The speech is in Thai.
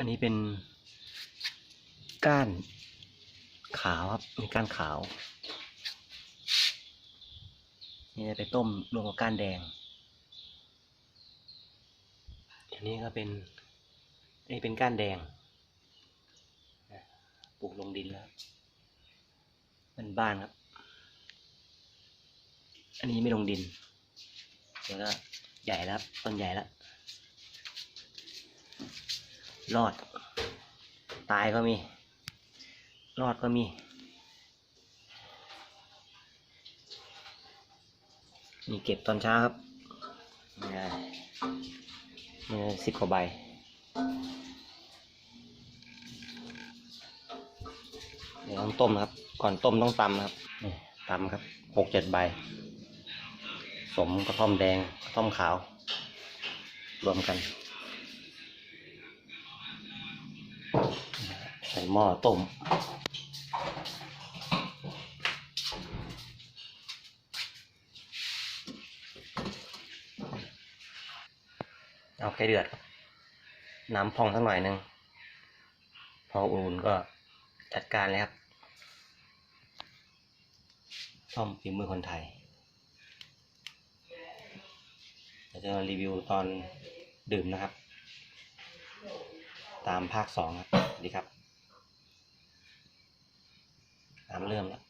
อันนี้เป็นก้านขาวครับมีก้านขาว นี่จะไปต้มรวมกับก้านแดง อันนี้ก็เป็นนนี้เป็นก้านแดง ปลูกลงดินแล้วเป็นบ้านครับ อันนี้ไม่ลงดิน เดี๋ยวก็ใหญ่แล้วต้นใหญ่แล้ว รอด ตายก็มี รอดก็มี นี่เก็บตอนเช้าครับนี่นี่สิบกว่าใบเดี๋ยวต้องต้มครับ ก่อนต้มต้องตำครับนี่ตำครับหกเจ็ดใบ สมกระท่อมแดงกระท่อมขาว รวมกัน ใส่หม้อต้มเอาแค่เดือด น้ำพองสักหน่อยหนึ่ง พออุ่นก็จัดการเลยครับต้มฝีมือคนไทยเดี๋ยวจะมารีวิวตอนดื่มนะครับ ตามภาคสองครับดีครับน้ำเริ่มแล้ว